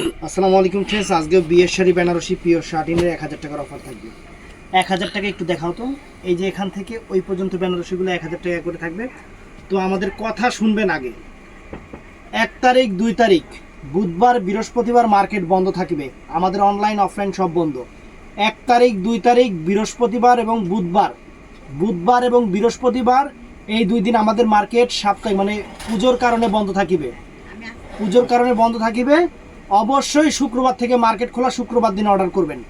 আসসালামু আলাইকুম ফ্রেন্ডস আজকে বিয়ের শাড়ি বেনারসি পিওর শার্টিনের এক হাজার টাকার অফার থাকবে। এক হাজার টাকা একটু দেখাও তো। এই যে এখান থেকে ওই পর্যন্ত বেনারসিগুলো এক হাজার টাকা করে থাকবে। তো আমাদের কথা শুনবেন আগে। এক তারিখ, দুই তারিখ, বুধবার, বৃহস্পতিবার মার্কেট বন্ধ থাকবে। আমাদের অনলাইন অফলাইন সব বন্ধ। এক তারিখ, দুই তারিখ, বৃহস্পতিবার এবং বুধবার। বুধবার এবং বৃহস্পতিবার এই দুই দিন আমাদের মার্কেট সাপ্তাহিক মানে পুজোর কারণে বন্ধ থাকিবে। পুজোর কারণে বন্ধ থাকিবে। অবশ্যই শুক্রবার থেকে মার্কেট খোলা শুক্রবার দিন অর্ডার করবেন।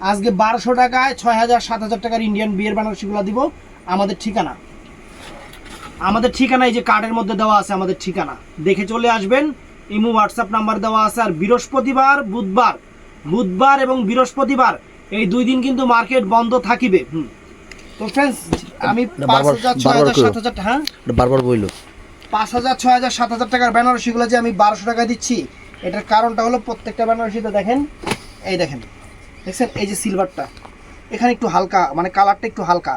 আজকে বারোশো টাকায় ছয় হাজার সাত হাজার টাকার ইন্ডিয়ান বিয়ের বেনারসিগুলো দিব আমাদের ঠিকানা। আমাদের ঠিকানা এই যে কার্ডের মধ্যে দেওয়া আছে আমাদের ঠিকানা। দেখে চলে আসবেন ইমো হোয়াটসঅ্যাপ নাম্বার দেওয়া আছে আর বৃহস্পতিবার বুধবার বুধবার এবং বৃহস্পতিবার এই দুই দিন কিন্তু মার্কেট বন্ধ থাকিবে। হুম। তো ফ্রেন্ডস আমি পাঁচ হাজার ছয় হাজার সাত। হাজার হ্যাঁ? বারবার বইলো পাঁচ হাজার ছয় হাজার সাত হাজার টাকার বেনারসিগুলো যে আমি বারোশো টাকা দিচ্ছি এটার কারণটা হলো প্রত্যেকটা বেনারসিতে দেখেন, এই দেখেন, দেখছেন? এই যে সিলভারটা এখানে একটু হালকা মানে কালারটা একটু হালকা।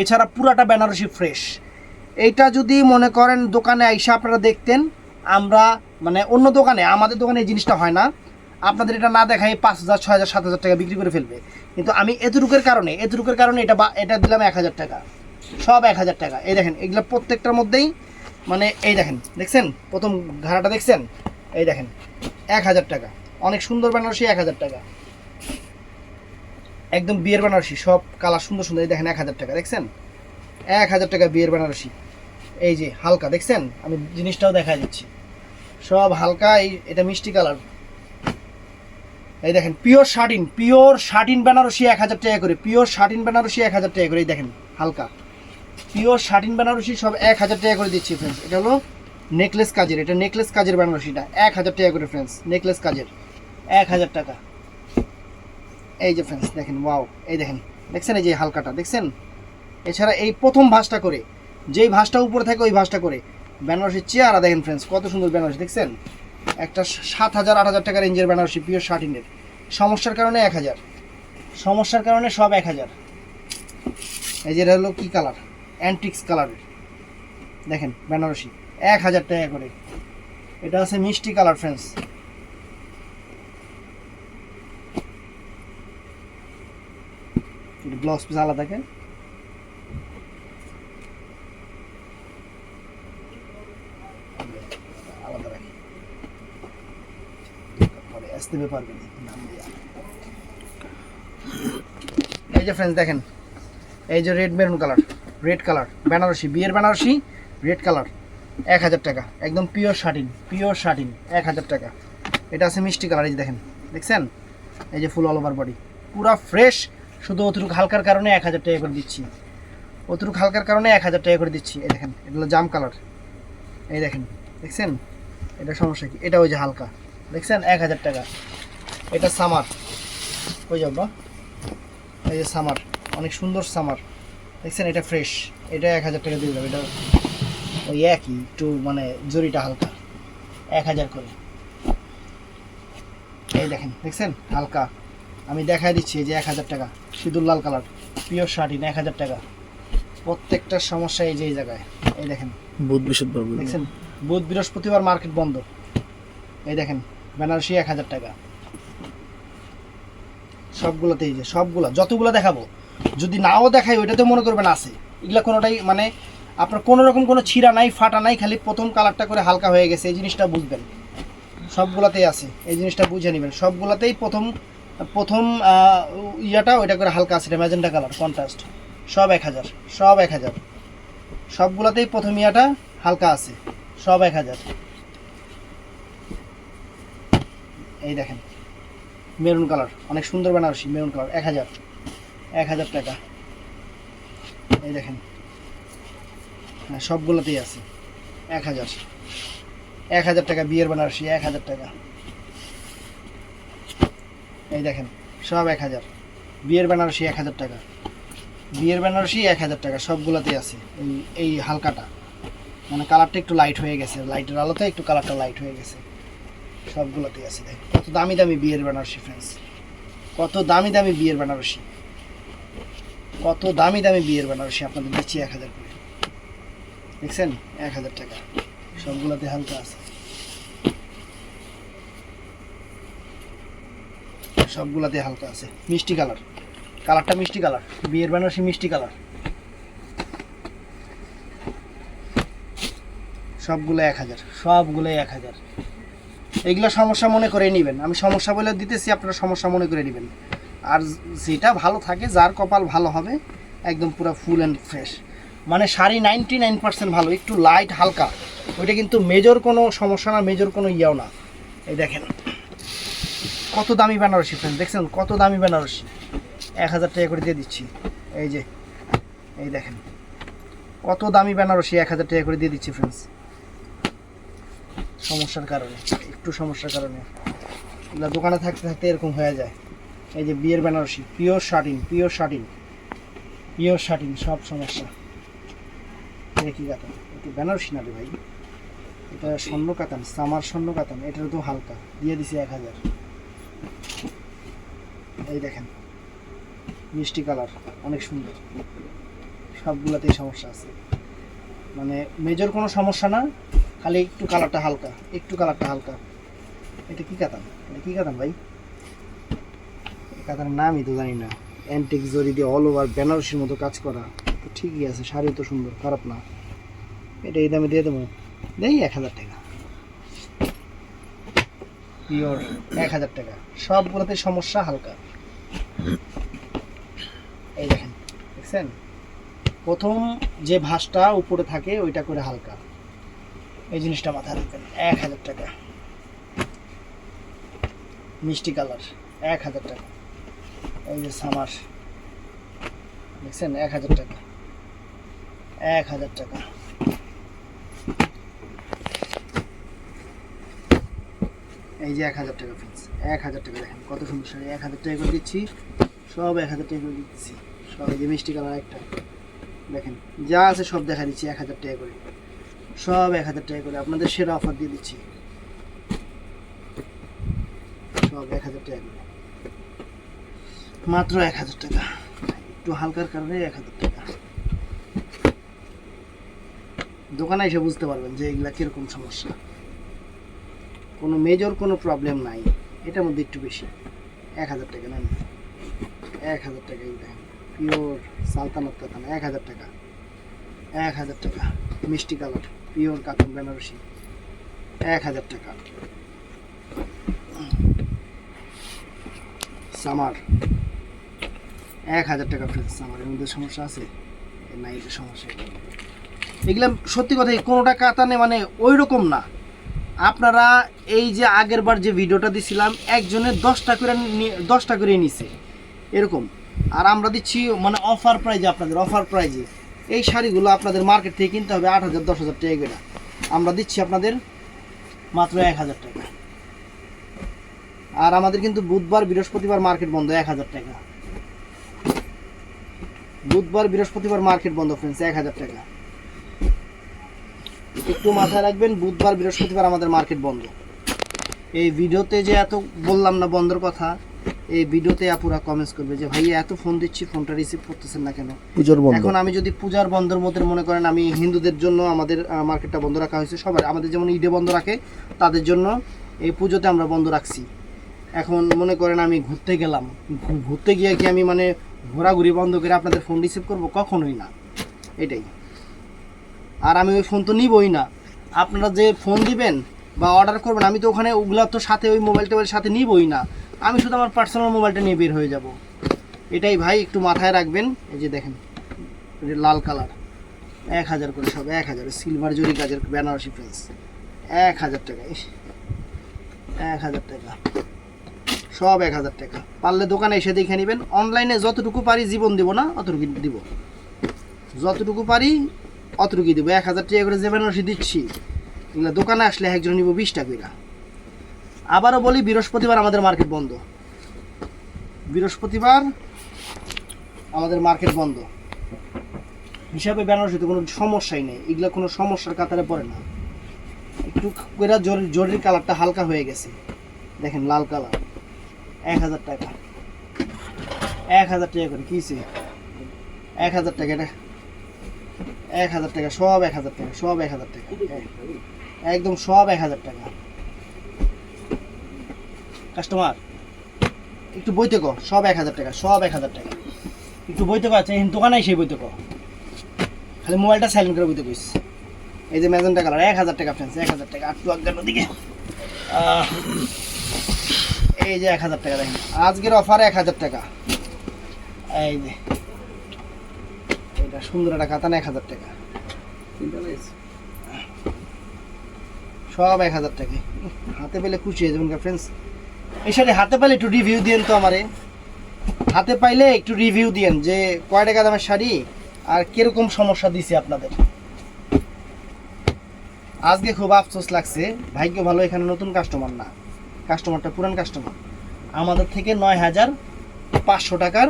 এছাড়া পুরাটা বেনারসি ফ্রেশ এইটা যদি মনে করেন দোকানে আইসা আপনারা দেখতেন, আমরা মানে অন্য দোকানে, আমাদের দোকানে এই জিনিসটা হয় না। আপনাদের এটা না দেখাই পাঁচ হাজার, ছয় হাজার, সাত হাজার টাকা বিক্রি করে ফেলবে। কিন্তু আমি এতটুকের কারণে, এতটুকুর কারণে এটা বা, এটা দিলাম এক হাজার টাকা। সব এক হাজার টাকা। এই দেখেন, এগুলো প্রত্যেকটার মধ্যেই মানে এই দেখেন, দেখছেন? প্রথম ঘাড়াটা দেখছেন? এই দেখেন, এক হাজার টাকা। অনেক সুন্দর বেনারসি এক হাজার টাকা। একদম বিয়ের বেনারসি, সব কালার সুন্দর সুন্দর, এই দেখেন এক হাজার টাকা, দেখছেন? এক হাজার টাকা বিয়ের বেনারসি। এই যে হালকা, দেখছেন? আমি জিনিসটাও দেখা দিচ্ছি। সব হালকা, এই, এটা মিষ্টি কালার। এই দেখেন, pure shirting pure shirting Benarasi এক হাজার টাকা করে, পিওর শার্টিন বেনারসি এক হাজার টাকা করে, এই দেখেন, হালকা। পিওর শার্টিন বেনারসি সব এক হাজার টাকা করে দিচ্ছি ফ্রেন্ডস এটা হলো নেকলেস কাজের, এটা নেকলেস কাজের বেনারসিটা এক হাজার টাকা করে ফ্রেন্ডস নেকলেস কাজের। এক হাজার টাকা। এই যে ফ্রেন্ডস দেখেন ওয়াও এই দেখেন, দেখছেন এই যে হালকাটা, দেখছেন? এছাড়া এই প্রথম ভাঁজটা করে, যেই ভাঁজটা উপরে থাকে ওই ভাঁজটা করে বেনারসির চেয়ারা দেখেন ফ্রেন্ডস কত সুন্দর বেনারসি, দেখছেন? একটা সাত হাজার, আট হাজার টাকা রেঞ্জের বেনারসি পিওর শার্টিনের সমস্যার কারণে এক হাজার। সমস্যার কারণে সব এক হাজার। এই যেটা হলো কী কালার অ্যান্টিক্স কালারের দেখেন, বেনারসি। এক হাজার টাকা করে। এটা আছে মিষ্টি কালার ফ্রেন্ডস ব্লাউজ পিস আলাদা এই যে ফ্রেন্ডস দেখেন, এই যে red maroon colour red colour Benarasi, বিয়ের বেনারসি রেড কালার এক হাজার টাকা। একদম পিওর শার্টিন পিওর শার্টিন এক হাজার টাকা। এটা আছে মিষ্টি কালার, এই যে দেখেন, দেখছেন? এই যে ফুল অল ওভার বডি পুরা ফ্রেশ শুধু অতটুকু হালকার কারণে এক হাজার টাকা করে দিচ্ছি। অতটুকু হালকার কারণে এক হাজার টাকা করে দিচ্ছি। এই দেখেন, এটা হলো জাম কালার। এই দেখেন, দেখছেন? এটা সমস্যা কি? এটা ওই যে হালকা। দেখছেন? এক হাজার টাকা। এটা সামার। ওই যাবা এই যে সামার। অনেক সুন্দর সামার। দেখছেন? এটা ফ্রেশ এটা এক হাজার টাকা দিয়ে যাবে। এটা ওই একই একটু মানে জরিটা হালকা এক হাজার করে। এই দেখেন দেখছেন? হালকা। আমি দেখাই দিচ্ছি যে এক হাজার টাকা সিঁদুর লাল কালার পিওর শার্টিন এক হাজার টাকা। প্রত্যেকটার সমস্যা এই যে এই জায়গায়। এই দেখেন। বুধ বৃহস্পতিবার দেখছেন? বুধ বৃহস্পতিবার মার্কেট বন্ধ। এই দেখেন বেনারসি এক হাজার টাকা। সবগুলোতে এই যে সবগুলো যতগুলো দেখাবো যদি নাও দেখাই ওইটাতে মনে করবেন আছে। এগুলা কোনোটাই মানে আপনার কোনো রকম কোনো ছিঁড়া নাই, ফাটা নাই, খালি প্রথম কালারটা করে হালকা হয়ে গেছে, এই জিনিসটা বুঝবেন। সবগুলাতেই আছে, এই জিনিসটা বুঝে নেবেন। সবগুলাতেই প্রথম প্রথম ইয়াটা ওইটা করে হালকা আছে ম্যাজেন্ডা কালার কন্ট্রাস্ট সব এক হাজার, সব এক হাজার। সবগুলাতেই প্রথম ইয়াটা হালকা আছে, সব এক হাজার। এই দেখেন, মেরুন কালার, অনেক সুন্দর বেনারসি, মেরুন কালার, এক হাজার এক হাজার টাকা। এই দেখেন হ্যাঁ সবগুলোতেই আছে। এক হাজার। এক হাজার টাকা বিয়ের বেনারসি, এক হাজার টাকা। এই দেখেন, সব এক হাজার। বিয়ের বেনারসি এক হাজার টাকা। বিয়ের বেনারসি এক হাজার টাকা, সবগুলোতেই আছে এই এই হালকাটা। মানে কালারটা একটু লাইট হয়ে গেছে লাইটের আলোতে একটু কালারটা লাইট হয়ে গেছে। সবগুলোতেই আছে দেখ কত দামি দামি বিয়ের বেনারসি ফ্রেন্ডস কত দামি দামি বিয়ের বেনারসি। কত দামি দামি বিয়ের বেনারসি আপনাদের দিচ্ছি এক হাজার দেখছেন? এক হাজার টাকা। সবগুলোতে হালকা আছে। সবগুলাতে হালকা আছে। মিষ্টি কালার। কালারটা মিষ্টি কালার। বিয়ের বেনারসি মিষ্টি কালার। সবগুলো এক হাজার। সবগুলো এক হাজার। এগুলো সমস্যা মনে করে নেবেন। আমি সমস্যা বলে দিতেছি, আপনারা সমস্যা মনে করে নেবেন। আর যেটা ভালো থাকে, যার কপাল ভালো হবে, একদম পুরো ফুল অ্যান্ড ফ্রেশ মানে শাড়ি নাইনটি নাইন পার্সেন্ট ভালো, একটু লাইট হালকা। ওইটা কিন্তু মেজর কোনো সমস্যা না মেজর কোনো ইয়েও না। এই দেখেন, কত দামি বেনারসি ফ্রেন্ড দেখছেন কত দামি বেনারসি? এক হাজার টাকা করে দিয়ে দিচ্ছি। এই যে, এই দেখেন, কত দামি বেনারসি এক হাজার টাকা করে দিয়ে দিচ্ছি ফ্রেন্ডস সমস্যার কারণে, একটু সমস্যার কারণে। দোকানে থাকতে থাকতে এরকম হয়ে যায়। এই যে বিয়ের Benarasi pure shirting pure shirting pure shirting সব সমস্যা। দেখি কাতান একটু বেনারসি না রে ভাই? এটা স্বর্ণ কাতান সামার স্বর্ণ কাতান এটার তো হালকা। দিয়ে দিছি এক হাজার। এই দেখেন, মিষ্টি কালার, অনেক সুন্দর। সবগুলোতেই সমস্যা আছে। মানে মেজর কোনো সমস্যা না, খালি একটু কালারটা হালকা, একটু কালারটা হালকা। এটা কি কাতান? এটা কি কাতান ভাই? এই কাতানের নামই তো জানি না। অ্যান্টিক জরি দিয়ে অল ওভার বেনারসির মতো কাজ করা। ঠিকই আছে, শাড়ি তো সুন্দর, খারাপ না। এটা এই দামে দিয়ে দেবো। দেই এক হাজার টাকা। পিওর এক হাজার টাকা। সবগুলোতে সমস্যা হালকা। এই দেখেন, দেখছেন? প্রথম যে ভাঁজটা উপরে থাকে, ওইটা করে হালকা। এই জিনিসটা মাথায় রাখবেন, এক হাজার টাকা। মিষ্টি কালার, এক হাজার টাকা। এই যে সামার, দেখছেন? এক হাজার টাকা। এক হাজার টাকা এই যে এক হাজার টাকা ফিক্স এক হাজার টাকা দেখেন কত সুন্দর এক হাজার টাকা করে দিচ্ছি সব এক হাজার টাকা করে দিচ্ছি সব এই যে মিষ্টি কালার একটা দেখেন যা আছে সব দেখা দিচ্ছি এক হাজার টাকা করে সব এক হাজার টাকা করে আপনাদের সেরা অফার দিয়ে দিচ্ছি সব এক হাজার টাকা করে মাত্র এক হাজার টাকা একটু হালকার কারণে এক হাজার টাকা দোকানে এসে বুঝতে পারবেন যে এগুলা কীরকম সমস্যা। কোনো মেজর কোনো প্রবলেম নাই। এটার মধ্যে একটু বেশি। এক হাজার টাকা নেন এক হাজার টাকা এই দেখেন পিওর সালতানত কাতান, এক হাজার টাকা। এক হাজার টাকা। মিষ্টি কালার পিওর কাতান বেনারসি। এক হাজার টাকা। সামার। এক হাজার টাকা ফ্রেন্স সামারের মধ্যে সমস্যা আছে? নাই সমস্যা এগুলো সত্যি কথা কোনোটা কাতানে মানে ওই রকম না। আপনারা এই যে আগের বার যে ভিডিওটা দিছিলাম একজনের দশটা করে দশটা করে নিছে। এরকম। আর আমরা দিচ্ছি মানে অফার প্রাইজে আপনাদের অফার প্রাইজে এই শাড়িগুলো আপনাদের মার্কেট থেকে কিনতে হবে আট হাজার, দশ হাজার টাকা করে। আমরা দিচ্ছি আপনাদের মাত্র এক হাজার টাকা। আর আমাদের কিন্তু বুধবার, বৃহস্পতিবার মার্কেট বন্ধ, এক হাজার টাকা। বুধবার, বৃহস্পতিবার মার্কেট বন্ধ ফ্রেন্ডস এক হাজার টাকা। একটু মাথায় রাখবেন বুধবার বৃহস্পতিবার আমাদের মার্কেট বন্ধ। এই ভিডিওতে যে এত বললাম না বন্ধর কথা এই ভিডিওতে আপুরা কমেন্টস করবে যে ভাইয়া এত ফোন দিচ্ছি ফোনটা রিসিভ করতেছেন না কেন? পুজোর বন্ধ। এখন আমি যদি পূজার বন্ধের মধ্যে মনে করেন আমি হিন্দুদের জন্য আমাদের মার্কেটটা বন্ধ রাখা হয়েছে সবার আমাদের যেমন ঈদে বন্ধ রাখে তাদের জন্য এই পুজোতে আমরা বন্ধ রাখছি। এখন মনে করেন আমি ঘুরতে গেলাম ঘুরতে গিয়ে কি আমি মানে ঘোরাঘুরি বন্ধ করে আপনাদের ফোন রিসিভ করব? কখনোই না। এটাই। আর আমি ওই ফোন তো নিবই না। আপনারা যে ফোন দিবেন বা অর্ডার করবেন, আমি তো ওখানে ওগুলা তো সাথে ওই মোবাইল টোবাইল সাথে নিবই না। আমি শুধু আমার পার্সোনাল মোবাইলটা নিয়ে বের হয়ে যাব। এটাই ভাই, একটু মাথায় রাখবেন। এই যে দেখেন লাল কালার এক হাজার করে সব, এক হাজার। সিলভার জরি কাজের বেনারসি ফ্রেন্স এক হাজার টাকা এক হাজার টাকা। সব এক হাজার টাকা। পারলে দোকানে এসে দেখে নেবেন। অনলাইনে যতটুকু পারি জীবন দিব না, অতটুকু দিব। যতটুকু পারি অতটুকু দিব, এক হাজার টাকা করে যে বেনারসি দিচ্ছি। এগুলো দোকানে আসলে একজন নিব বিশ টাকা আবারও বলি, বৃহস্পতিবার আমাদের মার্কেট বন্ধ। বৃহস্পতিবার আমাদের মার্কেট বন্ধ। হিসাবে বেনারসিতে কোনো সমস্যাই নেই। এগুলো কোনো সমস্যার কাতারে পড়ে না। একটু করে জরি, জরির কালারটা হালকা হয়ে গেছে। দেখেন লাল কালার। এক হাজার টাকা। এক হাজার টাকা করে কিছে এক হাজার টাকা, এটা এক হাজার টাকা সব এক হাজার টাকা সব এক হাজার টাকা একদম সব এক হাজার টাকা কাস্টমার একটু বইতে কো সব এক হাজার টাকা সব এক হাজার টাকা একটু বইতে কো আছে দোকানে সেই বইতে কো খালি মোবাইলটা সাইলেন্ট করে বইতে কইস এই যে ম্যাজেন্টা কালার এক হাজার টাকা ফ্রেন্ডস এক হাজার টাকা আটটু আজ্ঞার দিকে এই যে এক হাজার টাকা দেখেন আজকের অফার এক হাজার টাকা এই যে এটা সুন্দর একটা কাতান, এক হাজার টাকা। সব এক হাজার টাকা। হাতে পেলে খুশি হয়ে যাবেন ফ্রেন্ডস শাড়ি হাতে পাইলে একটু রিভিউ দিয়েন তো আমারে। হাতে পাইলে একটু রিভিউ দিয়েন যে কয় টাকা দামের শাড়ি আর কীরকম সমস্যা দিছে আপনাদের। আজকে খুব আফসোস লাগছে, ভাগ্য ভালো, এখানে নতুন কাস্টমার না। কাস্টমারটা পুরান কাস্টমার আমাদের থেকে নয় হাজার পাঁচশো টাকার,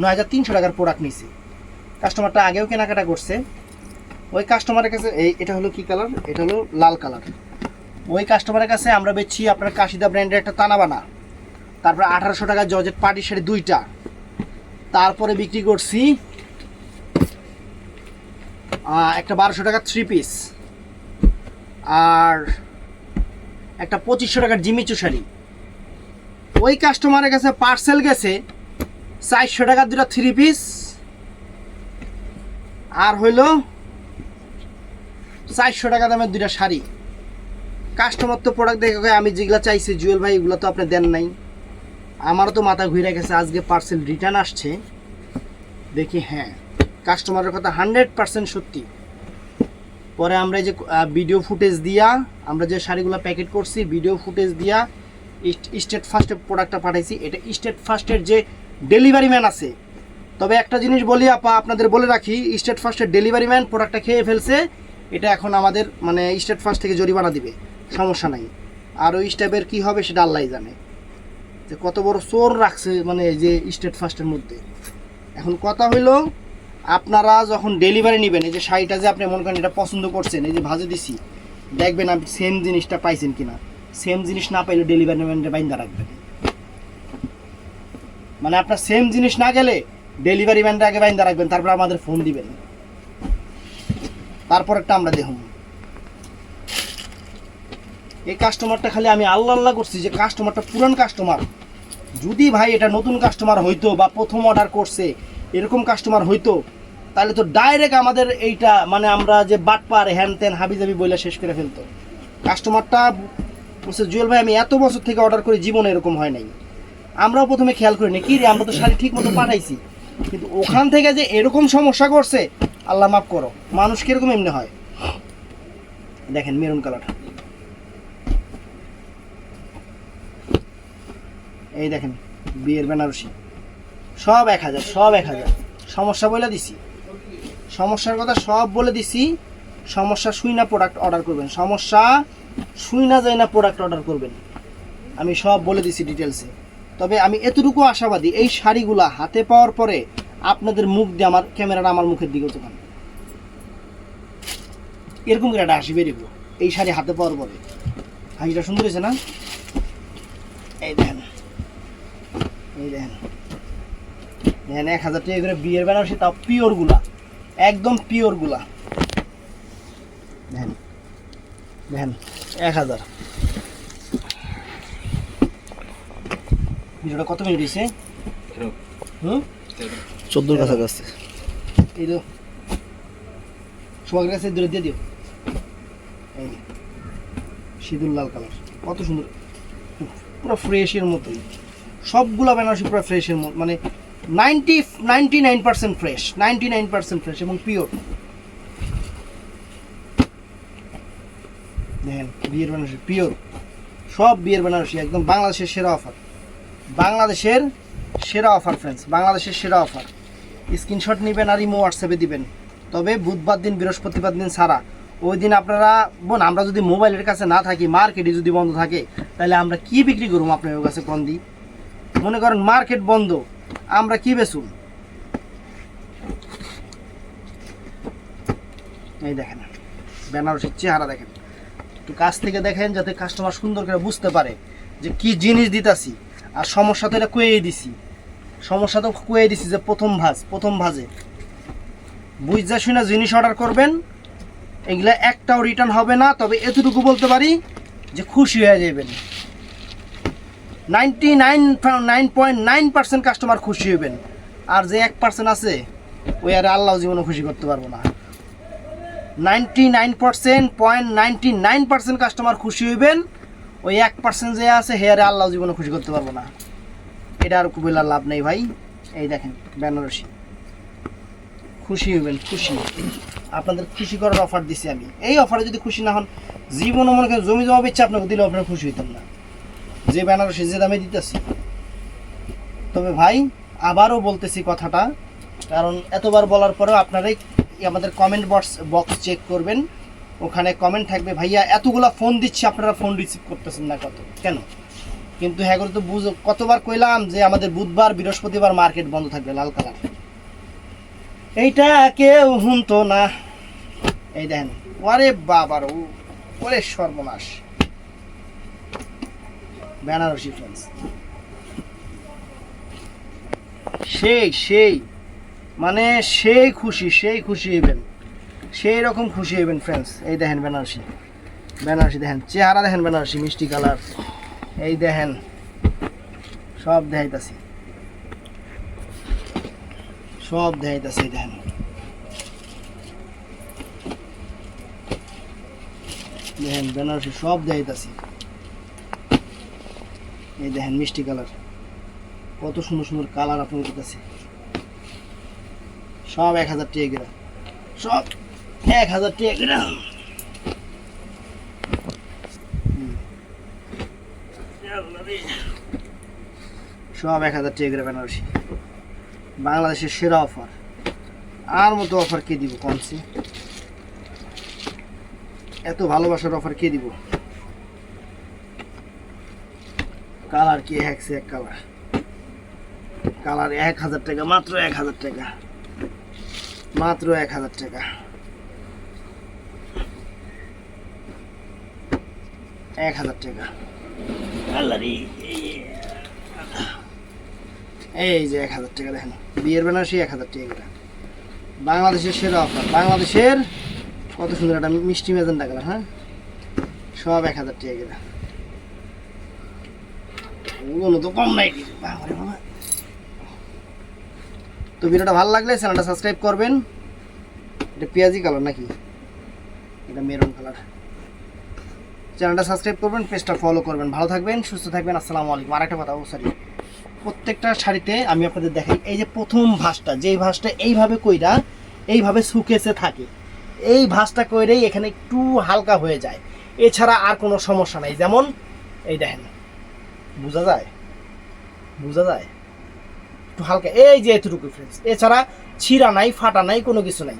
নয় হাজার তিনশো টাকার প্রোডাক্ট নিছে। কাস্টমারটা আগেও কেনাকাটা করছে। ওই কাস্টমারের কাছে এই এটা হলো কি কালার এটা হলো লাল কালার ওই কাস্টমারের কাছে আমরা বেচছি আপনার কাশিদা ব্র্যান্ডের একটা তানাবানা তারপর আঠারোশো টাকা জর্জেট পার্টি শাড়ি দুইটা। তারপরে বিক্রি করছি একটা বারোশো টাকার থ্রি পিস আর একটা পঁচিশশো টাকার জিমিচু শাড়ি। ওই কাস্টমারের কাছে পার্সেল গেছে, চারশো টাকার দুটা থ্রি পিস আর হইল চারশো টাকা দামের দুইটা শাড়ি। কাস্টমার তো প্রোডাক্ট দেখে আমি যেগুলো চাইছি, জুয়েল ভাই, এগুলো তো আপনি দেন নাই। আমারও তো মাথা ঘুরে গেছে, আজকে পার্সেল রিটার্ন আসছে। দেখি হ্যাঁ কাস্টমারের কথা হান্ড্রেড পার্সেন্ট সত্যি। পরে আমরা যে ভিডিও ফুটেজ দিয়া, আমরা যে শাড়িগুলো প্যাকেট করছি ভিডিও ফুটেজ দিয়া স্টেট ফার্স্টের প্রোডাক্টটা পাঠাইছি। এটা স্টেট ফার্স্টের যে ডেলিভারি ম্যান আছে তবে একটা জিনিস বলি আপা, আপনাদের বলে রাখি স্টেট ফার্স্টের ডেলিভারি ম্যান প্রোডাক্টটা খেয়ে ফেলছে, এটা এখন আমাদের মানে স্টেট ফার্স্ট থেকে জরিমানা দিবে, সমস্যা নাই। আর ওই স্টেপের কী হবে সেটা আল্লাহ জানে। যে কত বড় চোর রাখছে মানে যে স্টেট ফার্স্টের মধ্যে। এখন কথা হইল, আপনারা যখন ডেলিভারি নেবেন, এই যে শাড়িটা যে আপনি মনে করেন এটা পছন্দ করছেন, এই যে ভাজে দিছি, দেখবেন আপনি সেম জিনিসটা পাইছেন কিনা। সেম জিনিস না পাইলে ডেলিভারি ম্যানটা বাইন্দা রাখবেন। মানে আপনার সেম জিনিস না গেলে ডেলিভারি ম্যানটা আগে বাইন্দা রাখবেন, তারপর আমাদের ফোন দিবেন। তারপর একটা আমরা দেখুন এই কাস্টমারটা খালি আমি আল্লাহ আল্লাহ করছি যে কাস্টমারটা পুরান কাস্টমার যদি ভাই এটা নতুন কাস্টমার হইতো বা প্রথম অর্ডার করছে, এরকম কাস্টমার হইতো, তাহলে তো ডাইরেক্ট আমাদের এইটা মানে আমরা যে বাটপার হ্যান ত্যান হাবিজাবি বইলে শেষ করে ফেলতো। কাস্টমারটা বলছে, জুয়েল ভাই, আমি এত বছর থেকে অর্ডার করি, জীবনে এরকম হয় নাই। আমরাও প্রথমে খেয়াল করিনি। কি রে, আমরা তো শাড়ি ঠিক মতো পাঠাইছি। কিন্তু ওখান থেকে যে এরকম সমস্যা করছে, আল্লাহ মাফ করো, মানুষ কীরকম এমনি হয়? দেখেন মেরুন কালারটা। এই দেখেন, বিয়ের বেনারসি। সব এক হাজার, সব এক হাজার। সমস্যা বলে দিছি। সমস্যার কথা সব বলে দিছি। সমস্যা শুই না প্রোডাক্ট অর্ডার করবেন। সমস্যা শুই না যায় না প্রোডাক্ট অর্ডার করবেন। আমি সব বলে দিছি ডিটেলসে তবে আমি এতটুকু আশাবাদী, এই শাড়িগুলা হাতে পাওয়ার পরে আপনাদের মুখ দিয়ে আমার ক্যামেরাটা আমার মুখের দিকে এরকম করে একটা হাসি এই শাড়ি হাতে পাওয়ার পরে। হাসিটা সুন্দর হয়েছে না? এই দেখেন এই দেখেন। দেখেন, এক হাজার টাকা করে বিয়ের বেনারসি তাও পিওরগুলা একদম পিওরগুলা দেখেন দেখেন, এক হাজার। ভিডিওটা কত মিনিট হয়েছে হুম? চোদ্দোর কাছাকাছি। এই তো। সবার কাছে দূরে দিয়ে দিও। এই সিঁদুর লাল কালার। কত সুন্দর। পুরো ফ্রেশের মতোই। সবগুলো বেনারসি পুরো ফ্রেশের মতো মানে ninety ninety nine percent fresh ninety nine percent fresh এবং পিওর দেখেন বিয়ের বেনারসি পিওর সব বিয়ের বেনারসি একদম বাংলাদেশের সেরা অফার বাংলাদেশের সেরা অফার ফ্রেন্ডস বাংলাদেশের সেরা অফার স্ক্রিনশট নেবেন আর ইমো হোয়াটসঅ্যাপে দিবেন। তবে বুধবার দিন, বৃহস্পতিবার দিন ছাড়া। ওই দিন আপনারা, বোন, আমরা যদি মোবাইলের কাছে না থাকি মার্কেটে যদি বন্ধ থাকে, তাহলে আমরা কি বিক্রি করব আপনার কাছে কম দিই মনে করেন মার্কেট বন্ধ, আমরা কি বেচুন এই দেখেন, বেনারসির চেহারা দেখেন। একটু কাছ থেকে দেখেন, যাতে কাস্টমার সুন্দর করে বুঝতে পারে যে কি জিনিস দিতাছি। আর সমস্যা তো এটা কুয়েই দিছি। সমস্যা তো কুয়ে দিছি যে প্রথম ভাজ, প্রথম ভাজে। বুঝা শুনে জিনিস অর্ডার করবেন, এগুলা একটাও রিটার্ন হবে না, তবে এতটুকু বলতে পারি যে খুশি হয়ে যাবেন। Ninety nine nine point nine percent customer খুশি হইবেন আর যে এক পার্সেন্ট আছে, ওই আর আল্লাহ জীবনে খুশি করতে পারব না। Ninety nine percent point ninety nine percent customer খুশি হইবেন ওই এক পার্সেন্ট যে আছে হেয়ারে আল্লাহ জীবনে খুশি করতে পারব না। এটা আর কুবিলার লাভ নেই ভাই। এই দেখেন, বেনারসি। খুশি হইবেন খুশি। আপনাদের খুশি করার অফার দিছি আমি। এই অফারে যদি খুশি না হন, জীবনে মনে করেন জমি জমা বেচছে আপনাকে দিলে আপনারা খুশি হইতেন না। যে বেনারসি, যে দামে দিতেছি। তবে ভাই, আবারও বলতেছি কথাটা, কারণ এতবার বলার পরেও আপনারাই আমাদের কমেন্ট বক্স বক্স চেক করবেন। ওখানে কমেন্ট থাকবে, ভাইয়া, এতগুলা ফোন দিচ্ছি, আপনারা ফোন রিসিভ করতেছেন না কত? কেন? কিন্তু হ্যাঁ তো বুঝ, কতবার কইলাম যে আমাদের বুধবার, বৃহস্পতিবার মার্কেট বন্ধ থাকবে লাল কালার। এইটা কেউ হুনতো না। এই দেখেন, ওরে বাবার, ও, ওরে সর্বনাশ। বেনারসি ফ্রেন্ডস সেই সেই মানে সেই খুশি সেই খুশি হইবেন সেই রকম খুশি হইবেন ফ্রেন্ডস এই দেখেন বেনারসি। বেনারসি দেখেন, চেহারা দেখেন বেনারসি, মিষ্টি কালার। এই দেখেন, সব দেখাইতাছি। সব দেখাইতাছি দেখেন। দেখেন, বেনারসি সব দেখাইতাছি। এই দেখেন, মিষ্টি কালার। কত সুন্দর সুন্দর কালার আপনার কাছে সব এক হাজার টাকা সব এক হাজার টাকা সব এক হাজার টাকা গ্রাম বেনারসি। বাংলাদেশের সেরা অফার আর মতো অফার কে দিব কমসি এত ভালোবাসার অফার কে দিব? কালার কি সে এক কালার? কালার এক হাজার টাকা, মাত্র এক হাজার টাকা। মাত্র এক হাজার টাকা। এক হাজার টাকা। এই যে। এক হাজার টাকা দেখেন বিয়ের বেনারসি এক হাজার টাকা বাংলাদেশের সেরা অফার। বাংলাদেশের কত সুন্দর একটা মিষ্টি মেজান টাকা হ্যাঁ? সব এক হাজার টাকা করে। ওগুলো তো কম নাই। তো ভিডিওটা ভালো লাগলে চ্যানেলটা সাবস্ক্রাইব করবেন। এটা পেঁয়াজি কালার নাকি? এটা মেরুন কালার। চ্যানেলটা সাবস্ক্রাইব করবেন, পেজটা ফলো করবেন। ভালো থাকবেন, সুস্থ থাকবেন, আসসালামু আলাইকুম। আর একটা কথা সরি প্রত্যেকটা শাড়িতে আমি আপনাদের দেখাই, এই যে প্রথম ভাঁজটা, যেই ভাঁজটা এইভাবে কইরা এইভাবে শুকেছে থাকে, এই ভাঁজটা কইরেই এখানে একটু হালকা হয়ে যায়। এছাড়া আর কোনো সমস্যা নাই, যেমন এই দেখেন, বোঝা যায়? বোঝা যায়? একটু হালকা, এই যে এতটুকু ফ্রেন্ডস এছাড়া ছিঁড়া নাই, ফাটা নাই, কোনো কিছু নাই।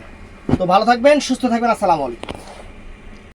তো ভালো থাকবেন, সুস্থ থাকবেন, আসসালামু আলাইকুম।